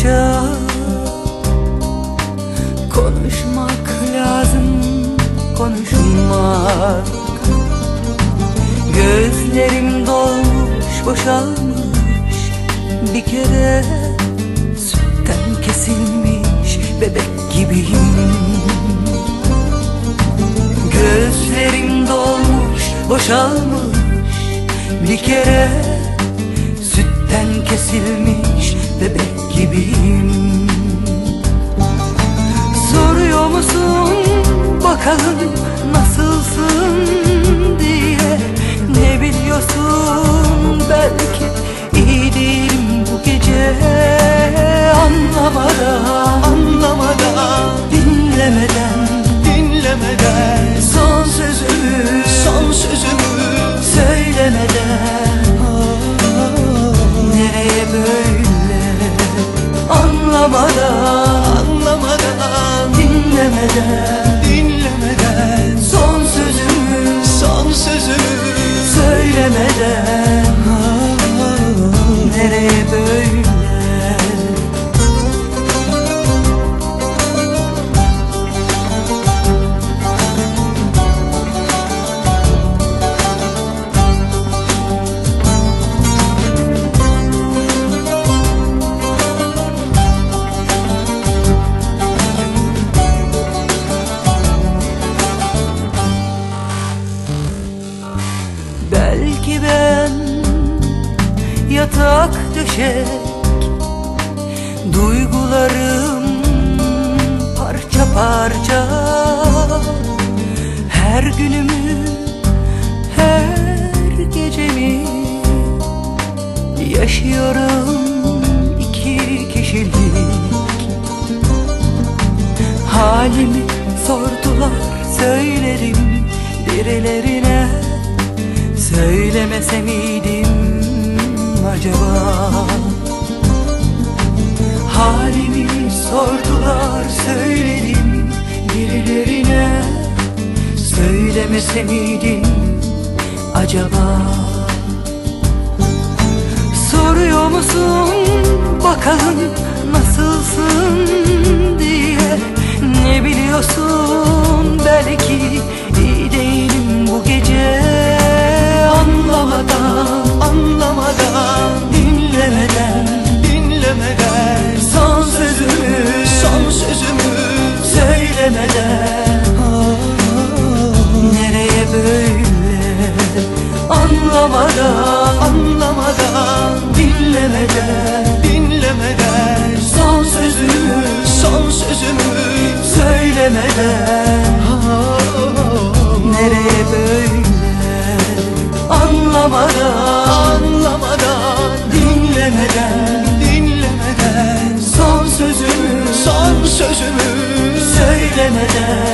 açıkça Konuşmak lazım konuşmak Gözlerim dolmuş boşalmış Bir kere sütten kesilmiş bebek gibiyim. Gözlerim dolmuş boşalmış Bir kere kesilmiş bebek gibiyim. Soruyor musun bakalım anlamadan Anlamadan, Dinlemeden yatak döşek. Duygularım parça parça. Her günümü, her gecemi Yaşıyorum iki kişilik. Halimi sordular söyledim birilerine. Söylemese miydim acaba? Halimi sordular söyledim birilerine. Söylemese miydim acaba? Soruyor musun bakalım nasılsın diye. Ne biliyorsun Nereye böyle? Anlamadan Dinlemeden Son sözümü söylemeden